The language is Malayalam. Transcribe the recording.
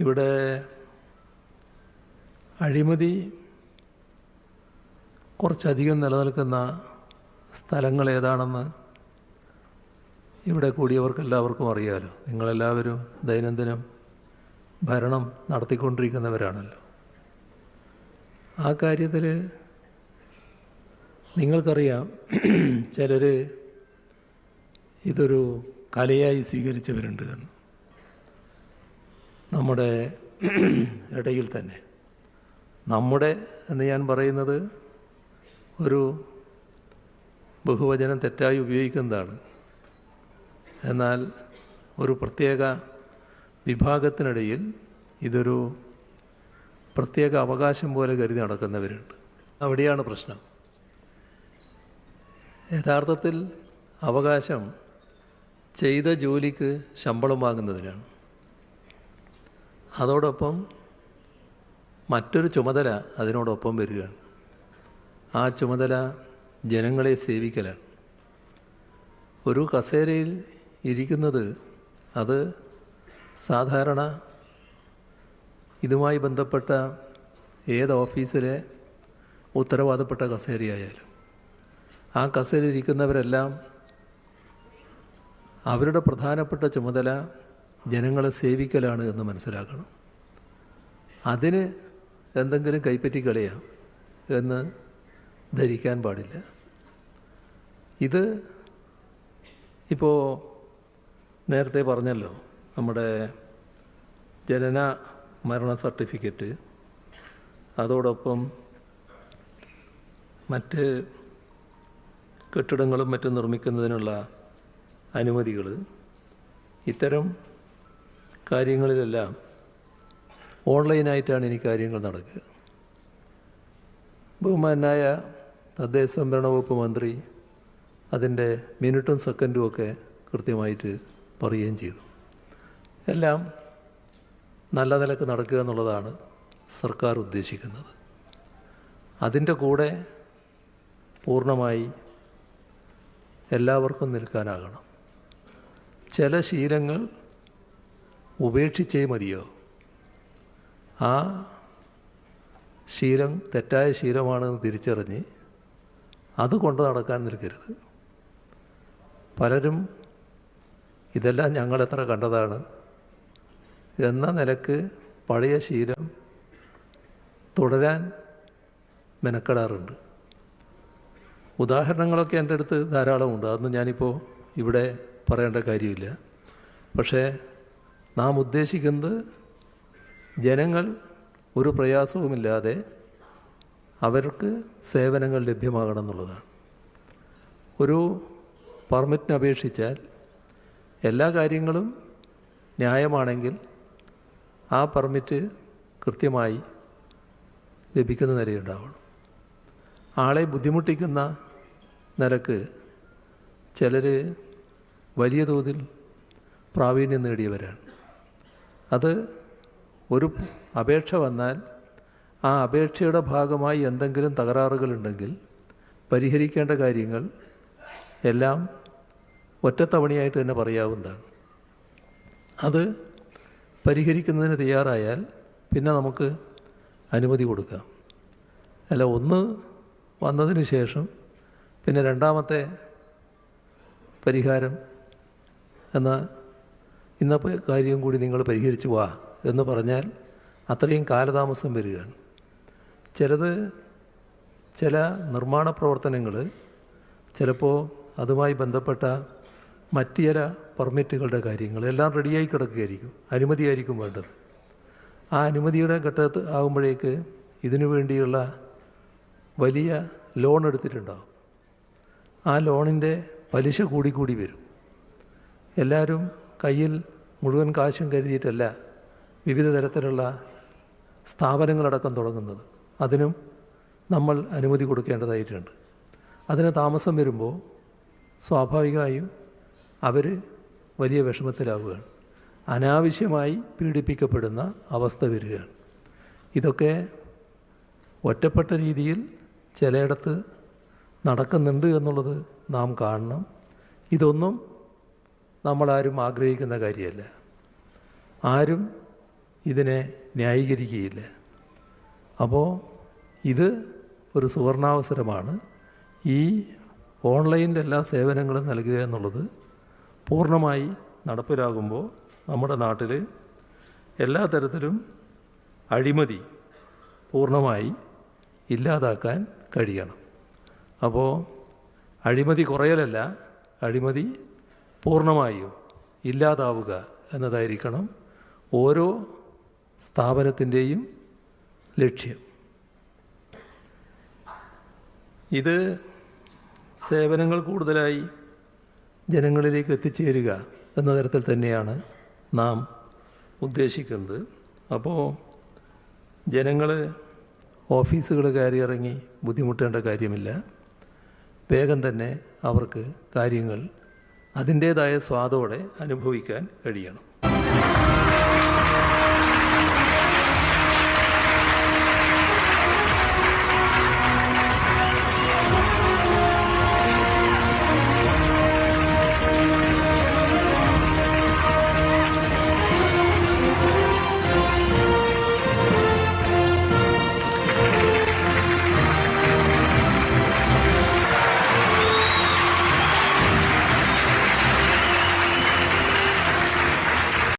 ഇവിടെ അഴിമതി കുറച്ചധികം നിലനിൽക്കുന്ന സ്ഥലങ്ങൾ ഏതാണെന്ന് ഇവിടെ കൂടിയവർക്ക് എല്ലാവർക്കും അറിയാമല്ലോ നിങ്ങളെല്ലാവരും ദൈനംദിനം ഭരണം നടത്തിക്കൊണ്ടിരിക്കുന്നവരാണല്ലോ. ആ കാര്യത്തിൽ നിങ്ങൾക്കറിയാം ചിലർ ഇതൊരു കലയായി സ്വീകരിച്ചവരുണ്ട് എന്ന്. നമ്മുടെ ഇടയിൽ തന്നെ. നമ്മുടെ എന്ന് ഞാൻ പറയുന്നത് ഒരു ബഹുവചനം തെറ്റായി ഉപയോഗിക്കുന്നതാണ്. എന്നാൽ ഒരു പ്രത്യേക വിഭാഗത്തിനിടയിൽ ഇതൊരു പ്രത്യേക അവകാശം പോലെ കരുതി നടക്കുന്നവരുണ്ട്. അവിടെയാണ് പ്രശ്നം. യഥാർത്ഥത്തിൽ അവകാശം ചെയ്ത ജോലിക്ക് ശമ്പളം വാങ്ങുന്നതിനാണ്. അതോടൊപ്പം മറ്റൊരു ചുമതല അതിനോടൊപ്പം വരികയാണ്. ആ ചുമതല ജനങ്ങളെ സേവിക്കലാണ്. ഒരു കസേരയിൽ ഇരിക്കുന്നത് അത് സാധാരണ ഇതുമായി ബന്ധപ്പെട്ട ഏത് ഓഫീസിലെ ഉത്തരവാദപ്പെട്ട കസേരയായാലും ആ കസേരയിൽ ഇരിക്കുന്നവരെല്ലാം അവരുടെ പ്രധാനപ്പെട്ട ചുമതല ജനങ്ങളെ സേവിക്കലാണ് എന്ന് മനസ്സിലാക്കണം. അതിന് എന്തെങ്കിലും കൈപ്പറ്റി കളയാം എന്ന് ധരിക്കാൻ പാടില്ല. ഇത് ഇപ്പോൾ നേരത്തെ പറഞ്ഞല്ലോ നമ്മുടെ ജനന മരണ സർട്ടിഫിക്കറ്റ് അതോടൊപ്പം മറ്റ് കെട്ടിടങ്ങളും മറ്റും നിർമ്മിക്കുന്നതിനുള്ള അനുമതികൾ ഇത്തരം കാര്യങ്ങളിലെല്ലാം ഓൺലൈനായിട്ടാണ് ഇനി കാര്യങ്ങൾ നടക്കുക. ബഹുമാനായ തദ്ദേശ സംഭരണ വകുപ്പ് മന്ത്രി അതിന്റെ മിനിറ്റും സെക്കൻഡും ഒക്കെ കൃത്യമായിട്ട് പറയുകയും ചെയ്തു. എല്ലാം നല്ല നിലയ്ക്ക് നടക്കുക എന്നുള്ളതാണ് സർക്കാർ ഉദ്ദേശിക്കുന്നത്. അതിന്റെ കൂടെ പൂർണമായി എല്ലാവർക്കും നിൽക്കാനാകണം. ചില ശീലങ്ങൾ ഉപേക്ഷിച്ചേ മതിയോ? ആ ശീലം തെറ്റായ ശീലമാണെന്ന് തിരിച്ചറിഞ്ഞ് അത് കൊണ്ട് നടക്കാൻ നിൽക്കരുത്. പലരും ഇതെല്ലാം ഞങ്ങളെത്ര കണ്ടതാണ് എന്ന നിലയ്ക്ക് പഴയ ശീലം തുടരാൻ മെനക്കെടാറുണ്ട്. ഉദാഹരണങ്ങളൊക്കെ എന്റെ അടുത്ത് ധാരാളമുണ്ട്. അതൊന്നും ഞാനിപ്പോൾ ഇവിടെ പറയേണ്ട കാര്യമില്ല. പക്ഷേ നാം ഉദ്ദേശിക്കുന്നത് ജനങ്ങൾ ഒരു പ്രയാസവുമില്ലാതെ അവർക്ക് സേവനങ്ങൾ ലഭ്യമാകണം എന്നുള്ളതാണ്. ഒരു പെർമിറ്റിന് അപേക്ഷിച്ചാൽ എല്ലാ കാര്യങ്ങളും ന്യായമാണെങ്കിൽ ആ പെർമിറ്റ് കൃത്യമായി ലഭിക്കുന്ന നിലയുണ്ടാവണം. ആളെ ബുദ്ധിമുട്ടിക്കുന്ന നിലയ്ക്ക് ചിലർ വലിയ തോതിൽ പ്രാവീണ്യം നേടിയവരാണ്. അത് ഒരു അപേക്ഷ വന്നാൽ ആ അപേക്ഷയുടെ ഭാഗമായി എന്തെങ്കിലും തകരാറുകളുണ്ടെങ്കിൽ പരിഹരിക്കേണ്ട കാര്യങ്ങൾ എല്ലാം ഒറ്റത്തവണയായിട്ട് തന്നെ പറയാവുന്നതാണ്. അത് പരിഹരിക്കുന്നതിന് തയ്യാറായാൽ പിന്നെ നമുക്ക് അനുമതി കൊടുക്കാം. അല്ല ഒന്ന് വന്നതിന് ശേഷം പിന്നെ രണ്ടാമത്തെ പരിഹാരം എന്ന ഇന്നത്തെ കാര്യം കൂടി നിങ്ങൾ പരിഹരിച്ചു വാ എന്ന് പറഞ്ഞാൽ അത്രയും കാലതാമസം വരികയാണ്. ചിലത് ചില നിർമ്മാണ പ്രവർത്തനങ്ങൾ ചിലപ്പോൾ അതുമായി ബന്ധപ്പെട്ട മറ്റ് ചില പെർമിറ്റുകളുടെ കാര്യങ്ങൾ എല്ലാം റെഡിയായി കിടക്കുകയായിരിക്കും അനുമതിയായിരിക്കും വേണ്ടത്. ആ അനുമതിയുടെ ഘട്ടത്ത് ആകുമ്പോഴേക്ക് ഇതിനു വേണ്ടിയുള്ള വലിയ ലോൺ എടുത്തിട്ടുണ്ടാകും ആ ലോണിന്റെ പലിശ കൂടിക്കൂടി വരും. എല്ലാവരും കയ്യിൽ മുഴുവൻ കാശും കരുതിയിട്ടല്ല വിവിധ തരത്തിലുള്ള സ്ഥാപനങ്ങളടക്കം തുടങ്ങുന്നത്. അതിനും നമ്മൾ അനുമതി കൊടുക്കേണ്ടതായിട്ടുണ്ട്. അതിന് താമസം വരുമ്പോൾ സ്വാഭാവികമായും അവർ വലിയ വിഷമത്തിലാവുകയാണ്. അനാവശ്യമായി പീഡിപ്പിക്കപ്പെടുന്ന അവസ്ഥ വരികയാണ്. ഇതൊക്കെ ഒറ്റപ്പെട്ട രീതിയിൽ ചിലയിടത്ത് നടക്കുന്നുണ്ട് എന്നുള്ളത് നാം കാണണം. ഇതൊന്നും നമ്മളാരും ആഗ്രഹിക്കുന്ന കാര്യമല്ല. ആരും ഇതിനെ ന്യായീകരിക്കുകയില്ല. അപ്പോൾ ഇത് ഒരു സുവർണാവസരമാണ്. ഈ ഓൺലൈനിന്റെ എല്ലാ സേവനങ്ങളും നൽകുക എന്നുള്ളത് പൂർണമായി നടപ്പിലാകുമ്പോൾ നമ്മുടെ നാട്ടിൽ എല്ലാ തരത്തിലും അഴിമതി പൂർണമായി ഇല്ലാതാക്കാൻ കഴിയണം. അപ്പോൾ അഴിമതി കുറയലല്ല അഴിമതി പൂർണമായും ഇല്ലാതാവുക എന്നതായിരിക്കണം ഓരോ സ്ഥാപനത്തിന്റെയും ലക്ഷ്യം. ഇത് സേവനങ്ങൾ കൂടുതലായി ജനങ്ങളിലേക്ക് എത്തിച്ചേരുക എന്ന തരത്തിൽ തന്നെയാണ് നാം ഉദ്ദേശിക്കുന്നത്. അപ്പോൾ ജനങ്ങൾ ഓഫീസുകൾ കയറി ഇറങ്ങി ബുദ്ധിമുട്ടേണ്ട കാര്യമില്ല. വേഗം തന്നെ അവർക്ക് കാര്യങ്ങൾ അതിന്റേതായ സ്വാദോടെ അനുഭവിക്കാൻ കഴിയണം.